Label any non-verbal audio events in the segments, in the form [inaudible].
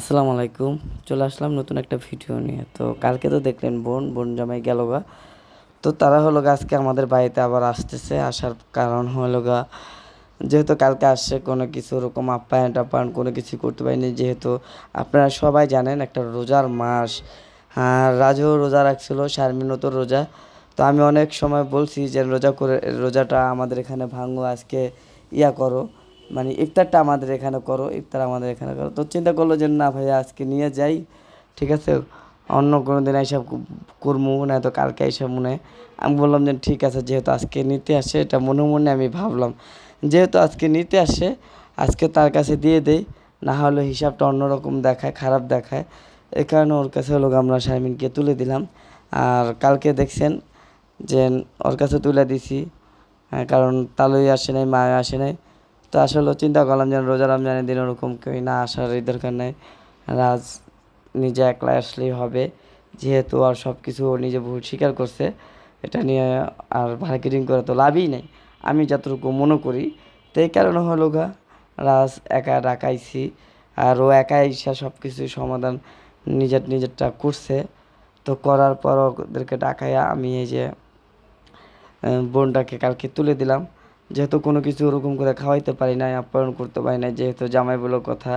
আসসালামু আলাইকুম। চলে আসলাম নতুন একটা ভিডিও নিয়ে। তো কালকে তো দেখলেন বোন বোন জামাই গেল গা। তো তারা হলো গা আজকে আমাদের বাড়িতে আবার আসতেছে। আসার কারণ হলো গা, যেহেতু কালকে আসছে কোনো কিছু ওরকম আপ্যায়ন টাপ্যায়ন কোনো কিছু করতে পারিনি। যেহেতু আপনারা সবাই জানেন একটা রোজার মাস। হ্যাঁ রাজু রোজা রাখছিল শারমিনও তো রোজা। তো আমি অনেক সময় বলছি যে রোজা করে, রোজাটা আমাদের এখানে ভাঙো, আজকে ইয়া করো। মানে ইফতারটা আমাদের এখানে করো ইফতার আমাদের এখানে করো। তো চিন্তা করল যে না ভাইয়া আজকে নিয়ে যাই ঠিক আছে? অন্য কোনো দিন এইসব করব না তো কালকে এইসব মনে। আমি বললাম যে ঠিক আছে যেহেতু আজকে নিতে আসে এটা মনে মনে আমি ভাবলাম। যেহেতু আজকে নিতে আসে আজকে তার কাছে দিয়ে দেই না হলে হিসাবটা অন্যরকম দেখায় খারাপ দেখায়। এই কারণে ওর কাছে হলো আমরা শারমিনকে তুলে দিলাম। আর কালকে দেখছেন যে ওর কাছে তুলে দিছি হ্যাঁ, কারণ তালুই আসে নাই মা আসে নাই। তো আসলে চিন্তা করলাম যেন রোজা রমজানের দিন ওরকম কেউ না আসার এই দরকার নেই। রাজ নিজে একলা আসলেই হবে। যেহেতু আর সব কিছু ও নিজে ভুল স্বীকার করছে, এটা নিয়ে আর মার্কেটিং করে তো লাভই নেই। আমি যতটুকু মনে করি, তো এই কারণে হলো গা, রাজ একা ডাকাইছি। আর ও একা ইসা সব কিছু সমাধান নিজের নিজেরটা করছে। তো করার পর ওদেরকে ডাকাইয়া আমি এই যে বোনটাকে কালকে তুলে দিলাম। যেহেতু কোনো কিছু ওরকম করে খাওয়াইতে পারি নাই, আপ্যায়ন করতে পারি না যেহেতু জামাই বলো কথা।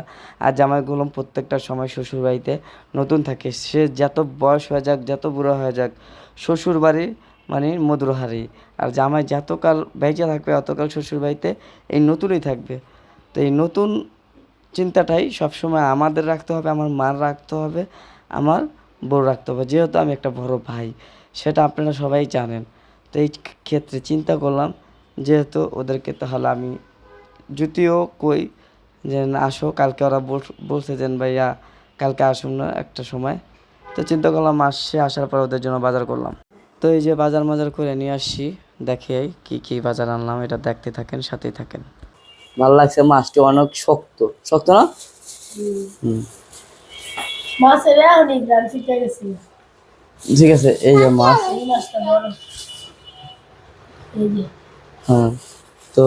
আর জামাইগুলো প্রত্যেকটা সময় শ্বশুর বাড়িতে নতুন থাকে। সে যত বয়স হয়ে যাক, যত বুড়ো হয়ে যাক, শ্বশুর বাড়ি মানে মধুর হারি আর জামাই যতকাল বেঁচে থাকবে, অতকাল শ্বশুর বাড়িতে এই নতুনই থাকবে। তো এই নতুন চিন্তাটাই সবসময় আমাদের রাখতে হবে, আমার মার রাখতে হবে, আমার বউ রাখতে হবে। যেহেতু আমি একটা বড় ভাই, সেটা আপনারা সবাই জানেন। তো এই ক্ষেত্রে চিন্তা করলাম যেহেতু ওদেরকে তাহলে আমি যদিও কই যে না আসো কালকে ওরা বল- বলছে যে ভাইয়া কালকে আসুন না একটা সময়। তো চিন্তা করলাম আসছে আসার পর ওদের জন্য বাজার করলাম। তো এই যে বাজার মাজার করে নিয়ে আসছি দেখে কি কি বাজার আনলাম এটা দেখতে থাকেন সাথেই থাকেন। ভালো লাগছে মাছটি অনেক শক্ত। শক্ত না? ঠিক আছে এই যে মাছ। হ্যাঁ তো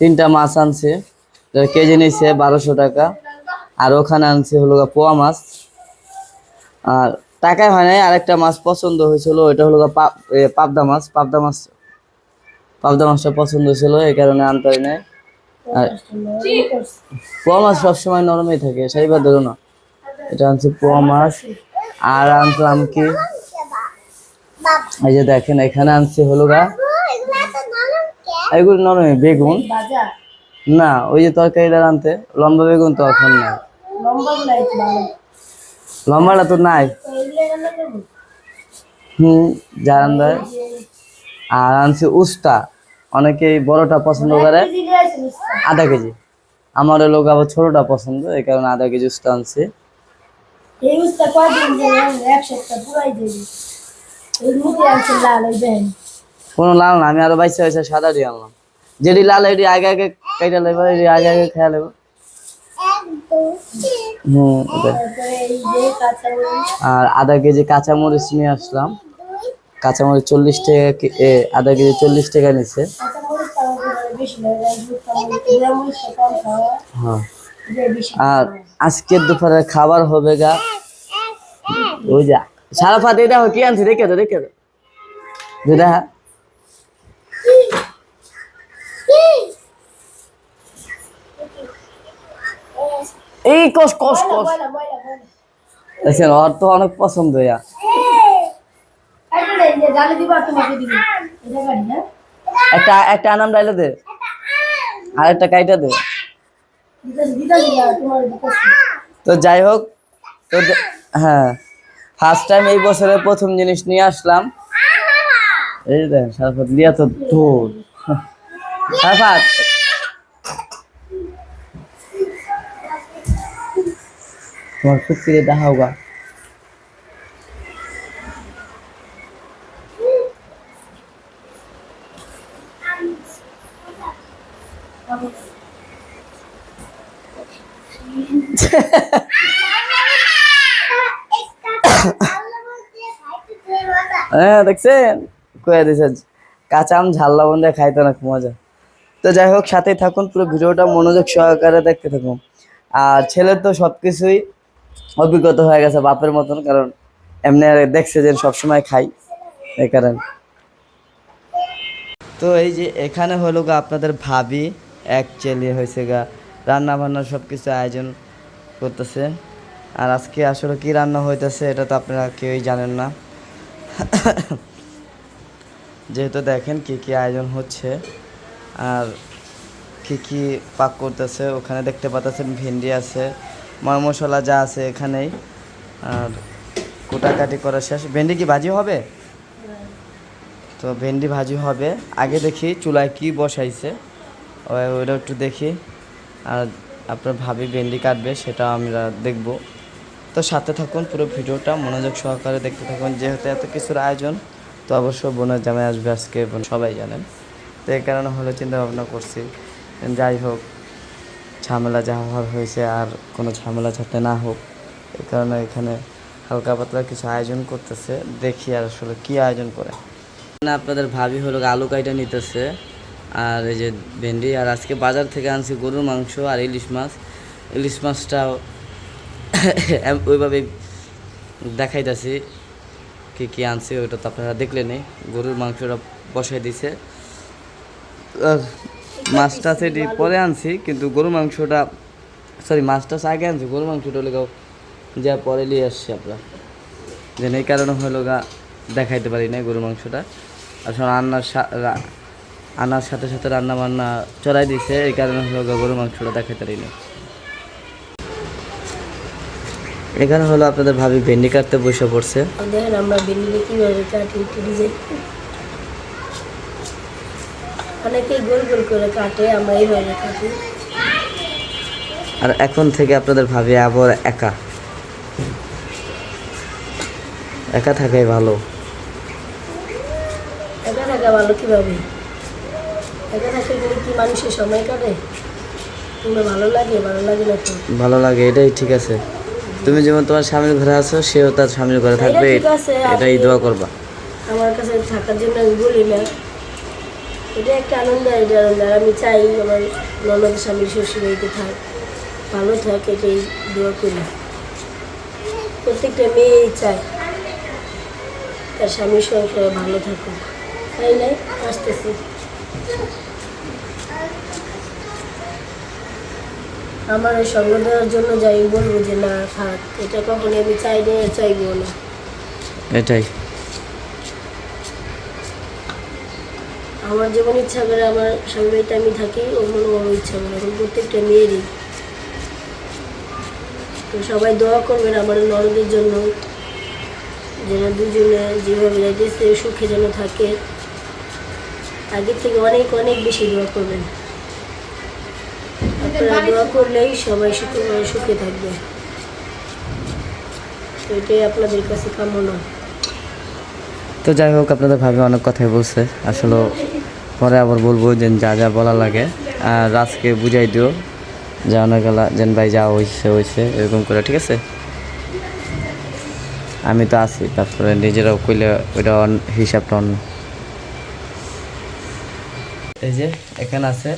তিনটা মাছ আনছে। কেজি নিচ্ছে বারোশো টাকা। আর ওখানে আনছে হলো পোয়া মাছ। আর টাকায় হয় নাই, আরেকটা মাছ পছন্দ হয়েছিল, ওইটা হলো পাবদা মাছ। পাবদা মাছ, পাবদা মাছটা পছন্দ ছিল এই কারণে আনতে হয় নাই। আর। পোয়া মাছ সবসময় নরমই থাকে সেইবার ধরো না। এটা আনছে পোয়া মাছ। আর আনলাম কি? এই যে দেখেন, এখানে আনছে হলো গা এগুলো নরমই বেগুন। না ওই যে তরকারিটা আনতে লম্বা বেগুন তো এখন নাই লম্বাটা তো নাই। হুম জারান্দায় আর আনছি উস্তা। অনেকেই বড়টা পছন্দ করে। আধা কেজি। আমার লোক আবার ছোটটা পছন্দ এই কারণে আধা কেজি উস্তা আনছি। এই উস্তা কয়দিন এক সপ্তাহ পুরাই দেবে এই মুখে আছে লাল দেন। কোনো লাল না, আমি আরও বাইশে বাইশে সাদা দিয়ে আনলাম। যেটি লাল, এটি আগে আগে কেটে লেবো এটি আগে আগে খেয়া লেবো হুম আর আধা কেজি কাঁচামরিচ নিয়ে আসলাম। কাঁচামরিচ চল্লিশ টাকা আধা কেজি চল্লিশ টাকা খাওয়া হ্যাঁ। আর আজকের দুপুরে খাবার হবে গা, ওই যা সারা ফাতে দেখো কি আনছে? দেখে তো দেখে তো যেটা এই কষ ময়লা ময়লা ময়লা ওর তো অনেক পছন্দ ইয়া। একটা একটা আনাম ডাইলে দে। আর একটা কাইটা দে। তো যাই হোক তো হ্যাঁ। ফার্স্ট টাইম এই বছরের প্রথম জিনিস নিয়ে আসলাম। এই যে দেখেন সারফাত লিয়া তো দৌড় সারফাত তোমার ফুটকিরে দেখাও গা। হ্যাঁ দেখছেন? কয়ে দিছে কাঁচা আম ঝাল লবণ দিয়ে খাইতে অনেক মজা। তো যাই হোক, সাথেই থাকুন, পুরো ভিডিওটা মনোযোগ সহকারে দেখতে থাকুন। আর ছেলের তো সব কিছুই অভিজ্ঞতা হয়ে গেছে বাপের মতন, কারণ এমনি আর দেখছে যে সবসময় খাই, এই কারণে। তো এই যে এখানে হলো গা আপনাদের ভাবি অ্যাকচুয়ালি হয়েছে গা। রান্না বান্না সব কিছু আয়োজন করতেছে। আর আজকে আসলে কি রান্না হইতেছে এটা তো আপনারা কেউই জানেন না। যেহেতু দেখেন কি কি আয়োজন হচ্ছে, আর কি কি পাক করতেছে, ওখানে দেখতে পাচ্ছেন ভেন্ডি আছে ময় মশলা যা আছে এখানেই। আর কোটাকাটি করা শেষ। ভেন্ডি কি ভাজি হবে? তো ভেন্ডি ভাজি হবে। আগে দেখি চুলায় কি বসাইছে। ওই- ওইটা একটু দেখি। আর আপনার ভাবি ভেন্ডি কাটবে সেটা আমরা দেখব। তো সাথে থাকুন, পুরো ভিডিওটা মনোযোগ সহকারে দেখতে থাকুন। যেহেতু এত কিছুর আয়োজন, তো অবশ্যই বোনের জামাই আসবে আজকে সবাই জানেন। তো এই কারণে হলো চিন্তা ভাবনা করছি। যাই হোক ঝামেলা যা হওয়ার হয়েছে আর কোনো ঝামেলা যাতে না হোক এই কারণে এখানে হালকা পাতলা কিছু আয়োজন করতেছে, দেখি আর আসলে কি আয়োজন করে। না আপনাদের ভাবি হলো আলু কাইটা নিতেছে, আর এই যে ভেন্ডি, আর আজকে বাজার থেকে আনছি গরুর মাংস আর ইলিশ মাছ। ইলিশ মাছটাও ওইভাবে দেখাইতেছি কি কি আনছি, ওইটা তো আপনারা দেখলেনই। গরুর মাংসটা বসাই দিছে। আর মাছটা সেটি পরে আনছি, কিন্তু গরুর মাংসটা সরি মাছটা আগে আনছি, গরুর মাংসটা হলে গাও যা পরে নিয়ে আসছি আমরা। যেন এই কারণে হলো গা দেখাইতে পারি না গরুর মাংসটা। আসলে রান্নার আনার সাথে সাথে রান্না বান্না চড়াই দিছে, এই কারণে হলো গা গরুর মাংসটা দেখাইতে পারি না এখানে হলো আপনাদের ভাবি ভেন্ডি কাটতে বসে পড়ছে। আমরা ভেন্ডি কীভাবে কাটি অনেকেই গোল গোল করে কাটে আমরা এইভাবে কাটি আর এখন থেকে আপনাদের ভাবি আবার একা। একা থাকাই ভালো। একা থাকা ভালো কীভাবে? একা থাকতে গেলে কি মানুষের সময় কাটে? কিংবা ভালো লাগে ভালো লাগে না তো? ভালো লাগে এটাই ঠিক আছে। তুমি যেমন তোমার স্বামীর ঘরে আছো সেও তার স্বামীর ঘরে থাকবে এটাই দোয়া করবা। আমার কাছে থাকার জন্য বলি না। এটা একটা আনন্দ এটা আনন্দ। আর আমি চাই আমার ননদ স্বামী শ্বশুর বাড়িতে থাক, ভালো থাক, এটাই দোয়া করি। প্রত্যেকটা মেয়েই চায় তার স্বামী সংসারে ভালো থাকুক। তাই নাই আসতেছি। আমার ওই সঙ্গ দেওয়ার জন্য যাই বলব যে, না, থাক, এটা কখনই আমি চাই না, চাইব না। এটাই। আমার যেমন ইচ্ছা করে আমার স্বামী বাড়িতে আমি থাকি অমন ওর ইচ্ছা করে। এখন প্রত্যেকটা মেয়েরই। তো সবাই দোয়া করবেন আমার নরদের জন্য যেন দুজনে যেভাবে যাইতেছে সুখে যেন থাকে। আগের থেকে অনেক অনেক বেশি দোয়া করবেন। আপনারা দোয়া করলেই সবাই সুখে সুখে থাকবে। তো এটাই আপনাদের কাছে কামনা। তো যাই হোক আপনাদের ভাবে অনেক কথাই বলছে। আসলে পরে আবার বলব যে যা যা বলা লাগে। আর রাজকে বুঝাই দিও যা গেলা যেন ভাই যা হয়েছে হয়েছে এরকম করে ঠিক আছে? আমি তো আছি তারপরে নিজেরাও কইলে ওইটা অন- হিসাবটা অন্য। এই যে এখানে আছে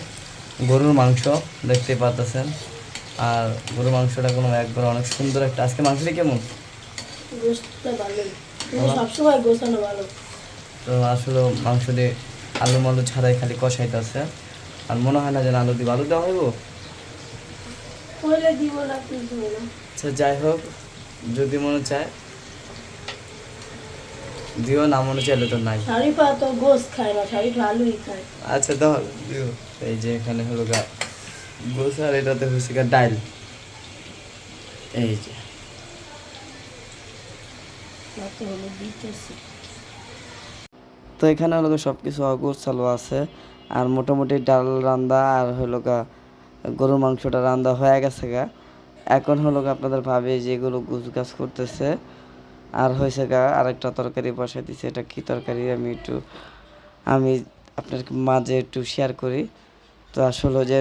গরুর মাংস দেখতে পাচ্ছেন আর গরুর মাংসটা কোনো একবার অনেক সুন্দর একটা আজকে মাংসটা কেমন? তো আসলে মাংস দিয়ে আলু মালু ছাড়াই খালি কষাইতেছে। আর মনে হয় না যেন আলু দিব আলু দেওয়া হইব? আচ্ছা যাই হোক যদি মনে চায় দিও না মনে চাইলে তো নাই। শারিফা তো গোস খায় না শারিফা আলুই খায়। আচ্ছা দাও দিও। এই যে এখানে হলো গা গোস আর এটাতে হচ্ছে গা ডাইল। এই যে। তো এখানে হলো সব কিছু অগোছালো আছে। আর মোটামুটি ডাল রান্দা আর হলো গা গরুর মাংসটা রান্দা হয়ে গেছে গা। এখন হলো আপনাদের ভাবে যেগুলো গুছ গাছ করতেছে। আর হয়েছে গা আরেকটা তরকারি বসাই দিছে, এটা কি তরকারি আমি একটু, আমি আপনার মাঝে একটু শেয়ার করি। তো আসলে যে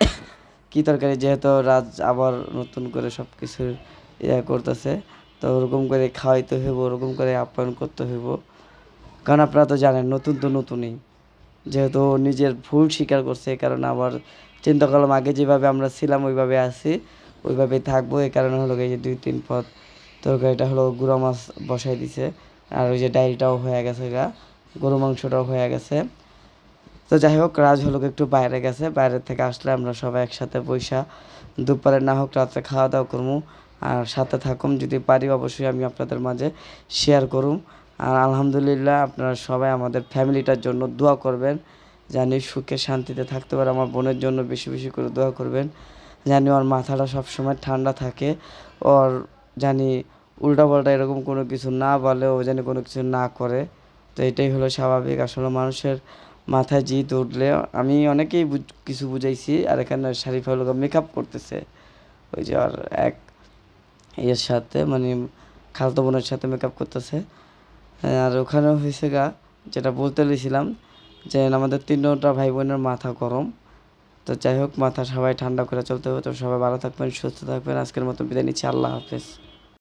[coughs] কি তরকারি যেহেতু রাজ আবার নতুন করে সব কিছু ইয়ে করতেছে, তো ওরকম করে খাওয়াইতে হইব, ওরকম করে আপ্যায়ন করতে হইব। কারণ আপনারা তো জানেন, নতুন তো নতুনই। যেহেতু নিজের ভুল স্বীকার করছে কারণে আবার চিন্তা করলাম আগে যেভাবে আমরা ছিলাম, ওইভাবে আছি, ওইভাবেই থাকব। এই কারণে হলো এই যে দুই, তিন পদ তরকারিটা হলো গুঁড়া মাছ বসাই দিছে, আর ওই যে ডাইলটাও হয়ে গেছে গা, গরু মাংসটাও হয়ে গেছে। তো যাই হোক, রাজ হলো একটু বাইরে গেছে, বাইরে থেকে আসলে আমরা সবাই একসাথে বৈশা দুপুরে না হোক রাত্রে খাওয়া দাওয়া করব আর সাথে থাকুম। যদি পারি অবশ্যই আমি আপনাদের মাঝে শেয়ার করুম। আর আলহামদুলিল্লাহ আপনারা সবাই আমাদের ফ্যামিলিটার জন্য দোয়া করবেন, জানি সুখে শান্তিতে থাকতে পারে, আমার বোনের জন্য বেশি বেশি করে দোয়া করবেন, জানি ওর মাথাটা সবসময় ঠান্ডা থাকে, ওর জানি উল্টাপাল্টা এরকম কোনো কিছু না বলে, ও জানি কোনো কিছু না করে, তো এটাই হলো স্বাভাবিক। আসলে মানুষের মাথায় জিত উঠলে, আমি অনেকেই কিছু বুঝাইছি, আর এখানে শারিফা হলো মেকআপ করতেছে, ওই যে আর এক ইয়ের সাথে মানে খালতো বোনের সাথে মেকআপ করতেছে আর ওখানে হয়েছে গা, যেটা বলতে লেছিলাম যে আমাদের তিনটা ভাই বোনের মাথা গরম। তো যাই হোক, মাথা সবাই ঠান্ডা করে চলতে হবে। তো সবাই ভালো থাকবেন, সুস্থ থাকবেন। আজকের মতো বিদায় নিচ্ছি। আল্লাহ হাফেজ।